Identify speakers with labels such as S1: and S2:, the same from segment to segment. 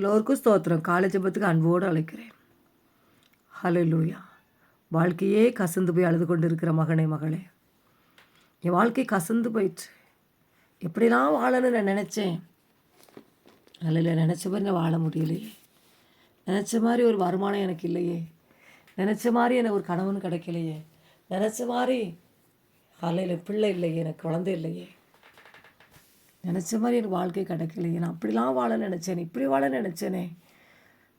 S1: எல்லோருக்கும் ஸ்தோத்திரம். காலேஜ் பத்துக்கு அன்போடு அழைக்கிறேன். ஹலோ லூயா வாழ்க்கையே கசந்து போய் அழுது கொண்டு இருக்கிற மகனே மகளே. என் வாழ்க்கை கசந்து போயிடுச்சு எப்படிலாம் வாழணும்னு நான் நினச்சேன். அதில் நினச்ச மாதிரி நான் வாழ முடியலையே. நினச்ச மாதிரி ஒரு வருமானம் எனக்கு இல்லையே. நினச்ச மாதிரி எனக்கு ஒரு கணவன் கிடைக்கலையே. நினச்ச மாதிரி காலையில் பிள்ளை இல்லையே எனக்கு குழந்தை இல்லையே. நினச்ச மாதிரி எனக்கு வாழ்க்கை கிடைக்கலையே நான் அப்படிலாம் வாழ நினச்சேனே இப்படி வாழ நினச்சேனே.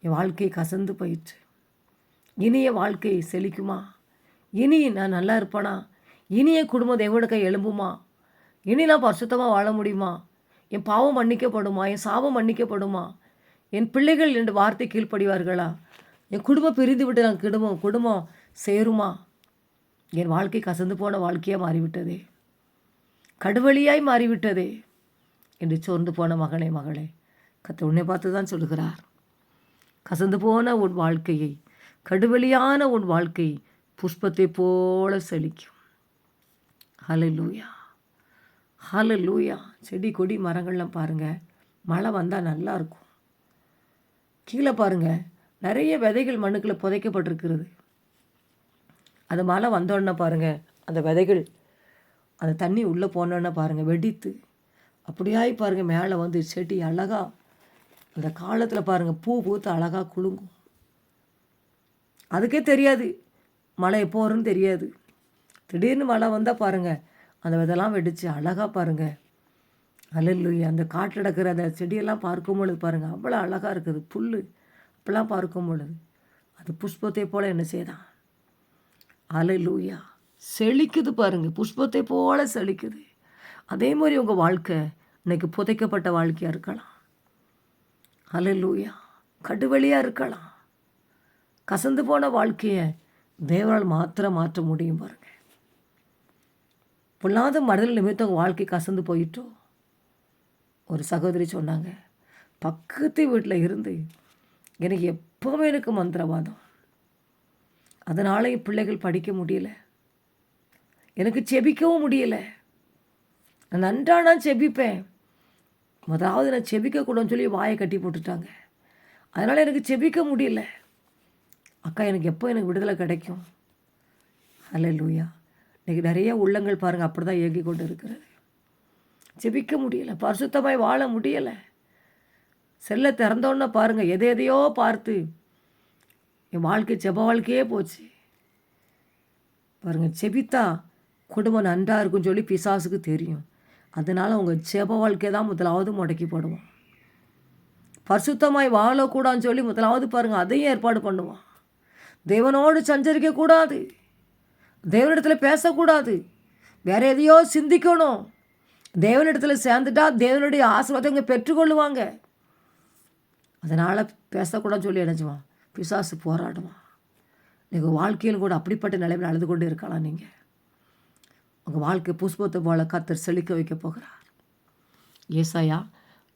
S1: என் வாழ்க்கை கசந்து போயிட்டு இனி என் வாழ்க்கை செழிக்குமா? இனி நான் நல்லா இருப்பேனா? இனி என் குடும்பம் தேவோட கை எழும்புமா? இனி நான் பரிசுத்தமாக வாழ முடியுமா? என் பாவம் மன்னிக்கப்படுமா? என் சாபம் மன்னிக்கப்படுமா? என் பிள்ளைகள் ரெண்டு வார்த்தை கீழ்ப்படிவார்களா? என் குடும்பம் பிரிந்து விட்டு நான் குடும்பம் குடும்பம் சேருமா? என் வாழ்க்கை கசந்து போன வாழ்க்கையாக மாறிவிட்டதே. கடுவழியாய் மாறிவிட்டதே. என்று சோர்ந்து போன மகனே மகளே கத்த உன்னை பார்த்து தான் சொல்லுகிறார். கசந்து போன உன் வாழ்க்கையை கடுவெளியான உன் வாழ்க்கை புஷ்பத்தை போல செழிக்கும். ஹலலூயா ஹலலூயா செடி கொடி மரங்கள்லாம் பாருங்கள் மழை வந்தால் நல்லாயிருக்கும் கீழே பாருங்கள் நிறைய விதைகள் மண்ணுக்குள்ளே புதைக்கப்பட்டிருக்கிறது. அந்த மழை வந்தோடனே பாருங்கள் அந்த விதைகள் அந்த தண்ணி உள்ளே போனோன்னே பாருங்கள் வெடித்து அப்படியாய் பாருங்கள் மேலே வந்து செடி அழகாக அந்த காலத்தில் பாருங்கள் பூ பூத்து அழகாக குலுங்கும். அதுக்கே தெரியாது மழை எப்போ வரும்னு தெரியாது. திடீர்னு மழை வந்தால் பாருங்கள் அந்த விதெல்லாம் வெடித்து அழகாக பாருங்கள் அலல்லுய் அந்த காட்டில் நடக்கிற அந்த செடியெல்லாம் பார்க்கும் பொழுது பாருங்கள் அவ்வளோ அழகாக இருக்குது புல் அப்படிலாம் பார்க்கும் பொழுது அது புஷ்பத்தை போல் என்ன செய்தான் அலலூயா செழிக்குது பாருங்கள் புஷ்பத்தை போல் செழிக்குது. அதே மாதிரி உங்கள் வாழ்க்கை இன்னைக்கு புதைக்கப்பட்ட வாழ்க்கையாக இருக்கலாம். அலலூயா கடுவெளியாக இருக்கலாம். கசந்து போன வாழ்க்கையை தேவனால் மாத்திரம் மாற்ற முடியும் பாருங்கள் பொல்லாத மடல் நிமித்தம் உங்கள் வாழ்க்கை கசந்து போயிட்டோ? ஒரு சகோதரி சொன்னாங்க பக்கத்து வீட்டில் இருந்து எனக்கு எப்போவுமே எனக்கு மந்திரவாதம். அதனால் என் பிள்ளைகள் படிக்க முடியல. எனக்கு செபிக்கவும் முடியலை. நான் நன்றாக நான் செபிப்பேன். முதலாவது நான் செபிக்கக்கூடாதுன்னு சொல்லி வாயை கட்டி போட்டுட்டாங்க. அதனால் எனக்கு செபிக்க முடியல. அக்கா எனக்கு எப்போ எனக்கு விடுதலை கிடைக்கும்? அல்ல லூயா இன்றைக்கி நிறைய உள்ளங்கள் பாருங்கள் அப்படி தான் இயங்கி கொண்டு இருக்கிறது. செபிக்க முடியலை. பரிசுத்தமாய் வாழ முடியலை. செல்லை திறந்தோன்னே பாருங்கள் எதை எதையோ பார்த்து. என் வாழ்க்கை செப வாழ்க்கையே போச்சு. பாருங்கள் செபித்தா குடும்பம் நன்றாக இருக்குன்னு சொல்லி பிசாசுக்கு தெரியும். அதனால் உங்கள் ஜெப வாழ்க்கையை தான் முதலாவது முடக்கி போடுவான். பரிசுத்தமாய் வாழக்கூடாதுன்னு சொல்லி முதலாவது பாருங்கள் அதையும் ஏற்பாடு பண்ணுவான். தேவனோடு சஞ்சரிக்கக்கூடாது. தேவனிடத்தில் பேசக்கூடாது. வேற எதையோ சிந்திக்கணும். தேவனிடத்தில் சேர்ந்துட்டா தேவனுடைய ஆசீர்வாதம் இங்கே பெற்றுக்கொள்ளுவாங்க. அதனால் பேசக்கூடாதுன்னு சொல்லி நினச்சுவான். பிசாசு போராடுவான். நீங்கள் வாழ்க்கையில் கூட அப்படிப்பட்ட நிலைமையில் அழுது கொண்டு இருக்கலாம் நீங்கள் உங்கள் வாழ்க்கை புஷ்பத்தை போல கத்தர் செழிக்க வைக்க போகிறார். ஏசாயா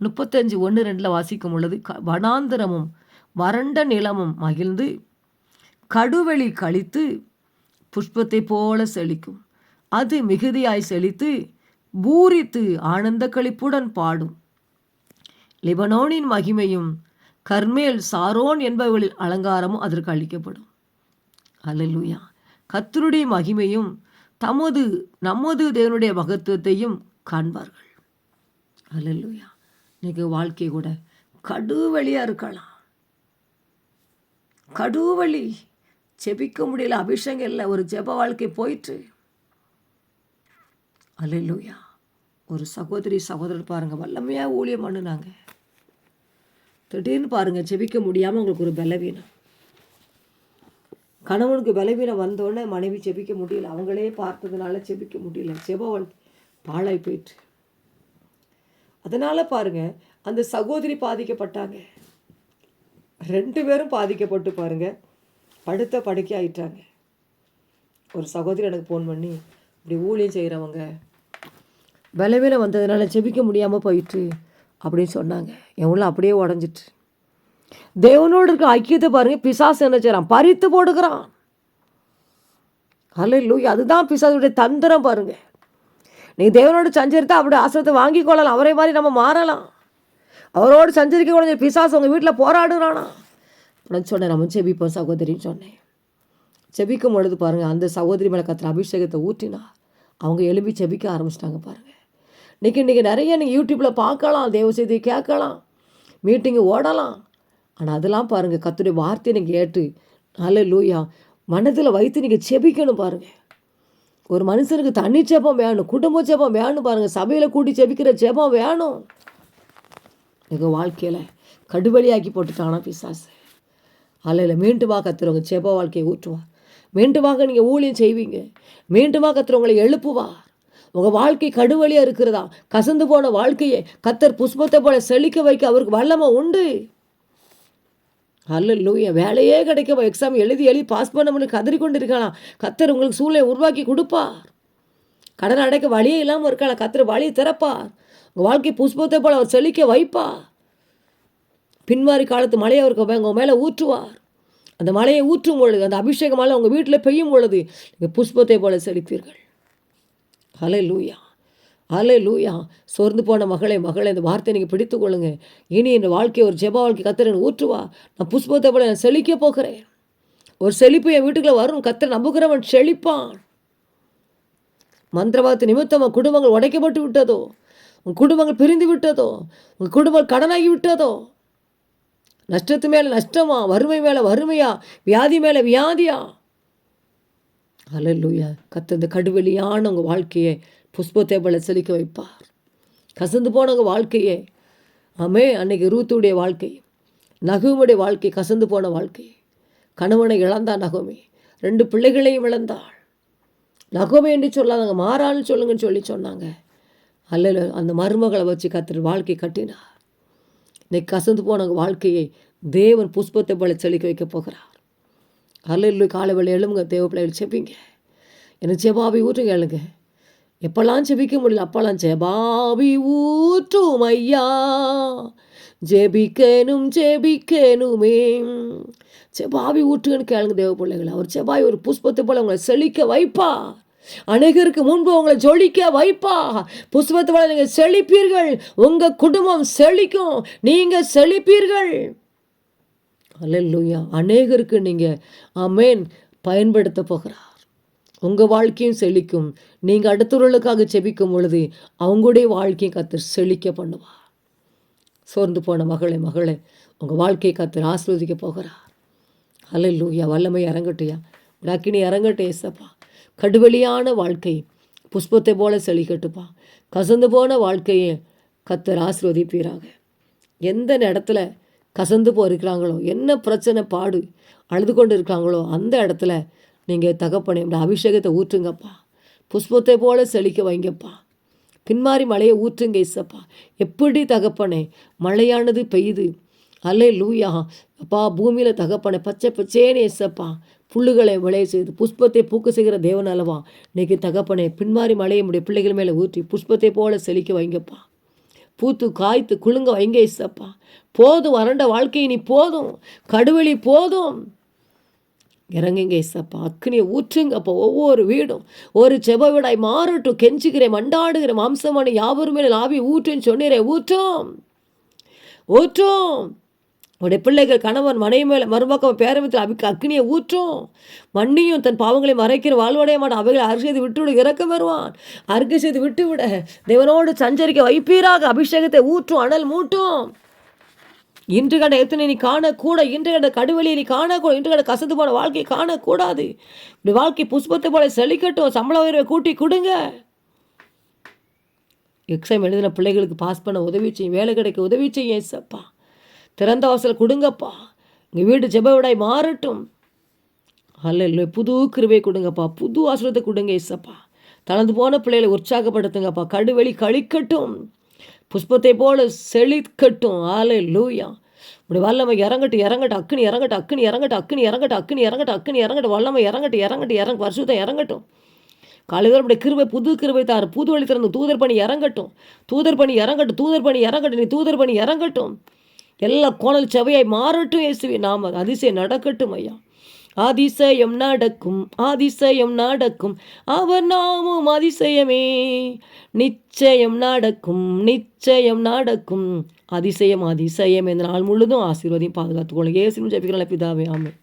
S1: முப்பத்தஞ்சு ஒன்று ரெண்டில் வாசிக்கும் பொழுது க வனாந்திரமும் வறண்ட நிலமும் மகிழ்ந்து கடுவெளி கழித்து புஷ்பத்தை போல செழிக்கும். அது மிகுதியாய் செழித்து பூரித்து ஆனந்த கழிப்புடன் பாடும். லிபனோனின் மகிமையும் கர்மேல் சாரோன் என்பவர்களின் அலங்காரமும் அதற்கு அளிக்கப்படும். அல்லூயா கத்தருடைய மகிமையும் தமது நமது தேவனுடைய மகத்துவத்தையும் காண்பார்கள். அல்லூயா இன்னைக்கு வாழ்க்கை கூட கடுவழியாக இருக்கலாம். கடுவழி. செபிக்க முடியல அபிஷேகம் இல்லை ஒரு ஜெப வாழ்க்கை போயிட்டு அல்லூயா ஒரு சகோதரி சகோதரர் பாருங்கள் வல்லமையாக ஊழியம் பண்ணுனாங்க. திடீர்னு பாருங்கள் செபிக்க முடியாமல் உங்களுக்கு ஒரு பலவீனம். கணவனுக்கு பலவீனம் வந்தோடனே மனைவி செபிக்க முடியல. அவங்களே பார்த்ததுனால செபிக்க முடியல. செபவன் பாழாய் போயிட்டு அதனால் பாருங்கள் அந்த சகோதரி பாதிக்கப்பட்டாங்க. ரெண்டு பேரும் பாதிக்கப்பட்டு பாருங்கள் படுத்த படுக்கை ஆயிட்டாங்க. ஒரு சகோதரி எனக்கு ஃபோன் பண்ணி இப்படி ஊழியம் செய்கிறவங்க பலவீனம் வந்ததுனால செபிக்க முடியாமல் போயிட்டு அப்படின்னு சொன்னாங்க. என் உள்ள அப்படியே உடஞ்சிட்டு தேவனோடு இருக்க ஐக்கியத்தை பாருங்கள் பிசாசு என்ன செய்கிறான் பறித்து போடுகிறான். அல்ல லூய் அதுதான் பிசாசுடைய தந்திரம் பாருங்கள் நீ தேவனோடு சஞ்சரித்தா அப்படி ஆசிரத்தை வாங்கி கொள்ளலாம். அவரை மாதிரி நம்ம மாறலாம். அவரோடு சஞ்சரிக்க கூட பிசாசு உங்கள் வீட்டில் போராடுறானா? நான் சொன்னேன். நம்ம செபிப்போம் சகோதரின்னு சொன்னேன். செபிக்கும் பொழுது பாருங்கள் அந்த சகோதரி மேலே கத்துற அபிஷேகத்தை ஊற்றினா அவங்க எழுப்பி செபிக்க ஆரம்பிச்சிட்டாங்க பாருங்கள் இன்றைக்கி இன்றைக்கி நிறைய நீங்கள் யூடியூப்பில் பார்க்கலாம் தேவ செய்தி கேட்கலாம் மீட்டிங்கு ஓடலாம். ஆனால் அதெல்லாம் பாருங்கள் கத்துடைய வார்த்தையை நீங்கள் ஏற்று நல்ல லூயா மனதில் வைத்து நீங்கள் செபிக்கணும் பாருங்கள் ஒரு மனுஷனுக்கு தண்ணி ஜெபம் வேணும் குடும்ப ஜெபம் வேணும் பாருங்கள் சபையில் கூட்டி செபிக்கிற ஜெபம் வேணும். எங்கள் வாழ்க்கையில் கடுவழியாக்கி போட்டுட்டானா பிசாசு. அலையில் மீண்டுமாக கத்துறவங்க ஜெப வாழ்க்கையை ஊற்றுவார். மீண்டுமாக நீங்கள் ஊழியம் செய்வீங்க. மீண்டுமாக கத்துறவங்களை எழுப்புவார். உங்கள் வாழ்க்கை கடுவழியாக இருக்கிறதா? கசந்து போன வாழ்க்கையை கத்தர் புஷ்பத்தை போல செழிக்க வைக்க அவருக்கு வல்லமை உண்டு. அல்ல லூயா வேலையே கிடைக்க எக்ஸாம் எழுதி எழுதி பாஸ் பண்ண முடியும் கதறி கொண்டு இருக்கலாம் கத்தர் உங்களுக்கு சூழ்நிலை உருவாக்கி கொடுப்பார். கடன் அடைக்க வழியே இல்லாமல் இருக்கலாம் கத்தர் வழியை திறப்பார். உங்கள் வாழ்க்கை புஷ்பத்தை போல் அவர் செழிக்க வைப்பார். பின்வாரி காலத்து மழையை அவருக்கு உங்கள் மேலே ஊற்றுவார். அந்த மழையை ஊற்றும் பொழுது அந்த அபிஷேக மழை உங்கள் வீட்டில் பெய்யும் பொழுது நீங்கள் புஷ்பத்தை போல செழிப்பீர்கள். ஹலே லூயா ஹலே லூயா சோர்ந்து போன மகளே மகளே இந்த வார்த்தையை நீங்கள் பிடித்து கொள்ளுங்க. இனி என் வாழ்க்கையை ஒரு ஜெப வாழ்க்கை கத்திரன் ஊற்றுவா. நான் புஷ்பத்தை போல நான் செழிக்க போகிறேன். ஒரு செழிப்பு என் வீட்டுக்குள்ளே வரும். கத்திர நம்புகிறவன் செழிப்பான். மந்திரவாதத்து உன் குடும்பங்கள் உடைக்கப்பட்டு விட்டதோ? உன் குடும்பங்கள் பிரிந்து விட்டதோ? உங்கள் குடும்பங்கள் கடனாகி விட்டதோ? நஷ்டத்து மேலே நஷ்டமா? வறுமை மேலே வறுமையா? வியாதி மேலே வியாதியா? அலல்லூயா கத்தந்த கடுவெளியான உங்கள் வாழ்க்கையை புஷ்பத்தேபலை செழிக்க வைப்பார். கசந்து போனவங்க வாழ்க்கையே. ஆமே அன்னைக்கு ரூத்துடைய வாழ்க்கை. நகுமுடைய வாழ்க்கை கசந்து போன வாழ்க்கை. கணவனை இழந்தா நகுமி. ரெண்டு பிள்ளைகளையும் இழந்தாள். நகமே என்று சொல்லாதாங்க மாறான்னு சொல்லுங்கன்னு சொல்லி சொன்னாங்க. அல்ல அந்த மருமகளை வச்சு கத்துற வாழ்க்கை கட்டினார். இன்னைக்கு கசந்து போனவங்க வாழ்க்கையை தேவன் புஷ்பத்தை போல செழிக்க வைக்க போகிறார். அல்ல காலை வேலை எழுமுங்க தேவ பிள்ளைகள் செப்பீங்க என்ன செபாவி ஊற்றுங்க எழுங்க. எப்பெல்லாம் ஜெபிக்க முடியல அப்பெல்லாம் செபாவி ஊற்றும் ஐயா. ஜெபிக்கணும் ஜெபிக்கணுமே. செபாவி ஊற்றுங்கன்னு கேளுங்க தேவ பிள்ளைகள். அவர் செபாவி ஒரு புஷ்பத்தை போல உங்களை செழிக்க வைப்பா. அநேகருக்கு முன்பு உங்களை ஜொலிக்க வைப்பா. புஷ்பத்தை போல நீங்கள் செழிப்பீர்கள். உங்கள் குடும்பம் செழிக்கும். நீங்கள் செழிப்பீர்கள். அல்லூயா அநேகருக்கு நீங்கள் அமேன் பயன்படுத்த போகிறா உங்கள் வாழ்க்கையும் செழிக்கும். நீங்கள் அடுத்தவர்களுக்காக செபிக்கும் பொழுது அவங்களுடைய வாழ்க்கையும் கத்து செழிக்க பண்ணுவார். சோர்ந்து போன மகளே மகளே உங்கள் வாழ்க்கையை கத்து ஆஸ்வதிக்க போகிறார். அல்லூயா வல்லமை இறங்கட்டையா அக்கினி இறங்கட்டே ஏசப்பா. கடுவெளியான வாழ்க்கை புஷ்பத்தை போல செழிக்கட்டுப்பா கசந்து போன வாழ்க்கையை கத்தர் ஆசிர்வதிப்பீராக. எந்த இடத்துல கசந்து போயிருக்கிறாங்களோ என்ன பிரச்சனை பாடு அழுது கொண்டு இருக்காங்களோ அந்த இடத்துல நீங்கள் தகப்பனே இந்த அபிஷேகத்தை ஊற்றுங்கப்பா. புஷ்பத்தை போல செழிக்க வைங்கப்பா. பின்மாறி மழையை ஊற்றுங்க இசப்பா. எப்படி தகப்பனே மழையானது பெய்யுது. அல்லே லூயா அப்பா பூமியில் தகப்பனே பச்சை பச்சேன்னு எசப்பா புல்லுகளை விளைய செய்து புஷ்பத்தை பூக்க செய்கிற தேவன் அல்லவா? இன்னைக்கு தகப்பனே பின்மாறி மழையை நம்முடைய பிள்ளைகள் மேலே ஊற்றி புஷ்பத்தை போல செழிக்க வைங்கப்பா. பூத்து காய்த்து குலுங்க வைங்க இசப்பா. போதும் வறண்ட வாழ்க்கை நீ போதும். கடுவெளி போதும். இறங்குங்க ஏசப்பா அக்னியை ஊற்றுங்கப்பா ஒவ்வொரு வீடும் ஒரு செப விடாய் மாறட்டும். கெஞ்சுகிறேன் மண்டாடுகிற மாம்சமான யாவருமே மேலே ஆவி ஊற்றுன்னு சொன்னீரே ஊற்றும். ஊற்றும். உடைய பிள்ளைகள் கணவன் மனைவி மேலே மறுபக்கம் பேரமத்தில் அபிக்கு அக்னியை ஊற்றும். மண்ணியும் தன் பாவங்களை மறைக்கிற வாழ்வடைய மாட்டான். அவைகளை அருகே செய்து விட்டுவிட இறக்கம் வருவான். அருகே செய்து விட்டுவிட. தேவனோடு சஞ்சரிக்க வைப்பீராக. அபிஷேகத்தை ஊற்றும் அனல் மூட்டும். இன்று கண்ட எத்தனை நீ காணக்கூட இன்று கண்ட கடுவெளியை நீ காணக்கூட இன்று கண்ட கசந்து போன வாழ்க்கையை காணக்கூடாது. இப்படி வாழ்க்கை புஷ்பத்தை போல செழிக்கட்டும் சம்பள உயர்வை கூட்டி கொடுங்க. எக்ஸாம் எழுதின பிள்ளைகளுக்கு பாஸ் பண்ண உதவி செய்யும் வேலை கிடைக்க உதவி செய்யும் ஏசப்பா. திறந்த வாசல் கொடுங்கப்பா. எங்கள் வீடு ஜெபவிடாய் மாறட்டும். அல்ல இல்லை புது கிருவை கொடுங்கப்பா. புது ஆசிரத்தை கொடுங்க ஏசப்பா. தளர்ந்து போன பிள்ளைகளை உற்சாகப்படுத்துங்கப்பா. கடுவெளி கழிக்கட்டும். புஷ்பத்தை போல செழிக்கட்டும். ஆலை லூயா இப்படி வல்லமை இறங்கட்டு இறங்கட்டு அக்குனி இறங்கட்டு அக்குனி இறங்கட்டு அக்குனி இறங்கட்டு அக்குனி இறங்கட்டு அக்குனி இறங்கட்டு வல்லமை இறங்கட்டு இறங்கட்டு இறங்க வருஷத்தை இறங்கட்டும். காலையில் இப்படி கிருவை புது கிருவை தார் புது வழி திறந்து தூதர் பணி இறங்கட்டும். தூதர் பணி இறங்கட்டும் தூதர் பணி இறங்கட்டும் நீ தூதர் பணி இறங்கட்டும். எல்லா கோணல் செவையாய் மாறட்டும் இயேசுவி நாம அதிசயம் நடக்கட்டும் ஐயா. அதிசயம் நடக்கும் அதிசயம் நடக்கும். அவர் நாமும் அதிசயமே. நிச்சயம் நடக்கும் நிச்சயம் நடக்கும். அதிசயம் அதிசயம் இந்த நாள் முழுதும் ஆசீர்வதியும் பாதுகாத்துக்கொள்ளுங்க ஏசுன்னு ஜபிக்கிறேன் பிதாவே ஆமென்.